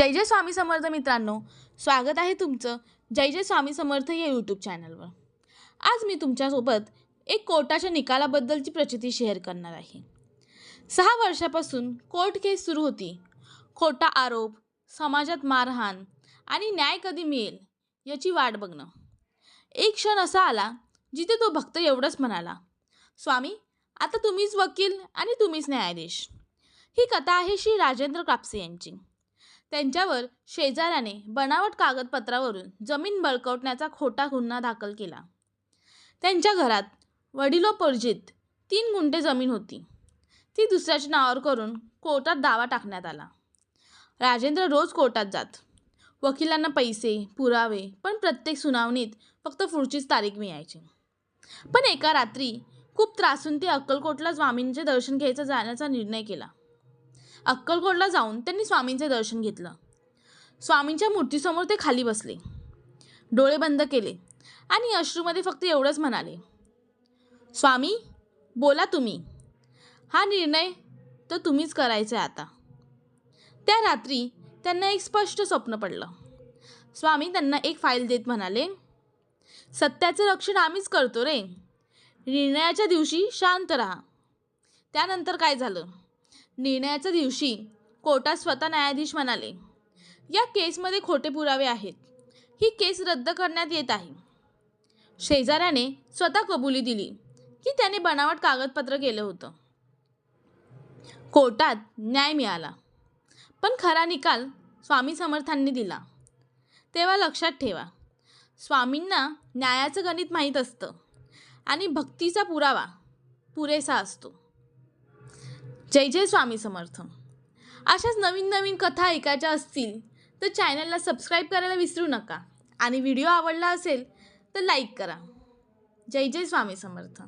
जय जय स्वामी समर्थ मित्रांनो स्वागत आहे तुमचं जय जय स्वामी समर्थ या यूट्यूब चॅनलवर आज मी तुमच्यासोबत एक कोर्टाच्या निकालाबद्दलची प्रचिती शेअर करणार आहे. सहा वर्षापासून कोर्ट केस सुरू होती. खोटा आरोप समाजात मारहाण आणि न्याय कधी मिळेल याची वाट बघणं. एक क्षण असा आला जिथे तो भक्त एवढंच म्हणाला स्वामी आता तुम्हीच वकील आणि तुम्हीच न्यायाधीश. ही कथा आहे श्री राजेंद्र कापसे यांची. त्यांच्यावर शेजाऱ्याने बनावट कागदपत्रावरून जमीन बळकवण्याचा खोटा गुन्हा दाखल केला. त्यांच्या घरात वडिलोपर्जित तीन गुंठे जमीन होती. ती दुसऱ्याच्या नावावर करून कोर्टात दावा टाकण्यात आला. राजेंद्र रोज कोर्टात जात. वकिलांना पैसे पुरावे पण प्रत्येक सुनावणीत फक्त पुढचीच तारीख मिळायची. पण एका रात्री खूप त्रासून ते अक्कलकोटला स्वामींचे दर्शन घ्यायचं जाण्याचा निर्णय केला. अक्कलकोटला जाऊन त्यांनी स्वामींचे दर्शन घेतलं. स्वामींच्या मूर्तीसमोर ते खाली बसले. डोळे बंद केले आणि अश्रूमध्ये फक्त एवढंच म्हणाले स्वामी बोला तुम्ही. हा निर्णय तर तुम्हीच करायचा आहे आता. त्या रात्री त्यांना एक स्पष्ट स्वप्न पडलं. स्वामी त्यांना एक फाईल देत म्हणाले सत्याचं रक्षण आम्हीच करतो रे. निर्णयाच्या दिवशी शांत राहा. त्यानंतर काय झालं? निर्णयाच्या दिवशी कोर्टात स्वतः न्यायाधीश म्हणाले या केसमध्ये खोटे पुरावे आहेत. ही केस रद्द करण्यात येत आहे. शेजाऱ्याने स्वतः कबुली दिली की त्याने बनावट कागदपत्र केलं होतं. कोर्टात न्याय मिळाला. पण खरा निकाल स्वामी समर्थांनी दिला. तेव्हा लक्षात ठेवा स्वामींना न्यायाचं गणित माहीत असतं आणि भक्तीचा पुरावा पुरेसा असतो. जय जय स्वामी समर्थ. अशाच नवीन नवीन कथा ऐकायच्या असतील तर चॅनलला सबस्क्राईब करायला विसरू नका. आणि व्हिडिओ आवडला असेल तर लाईक करा. जय जय स्वामी समर्थ.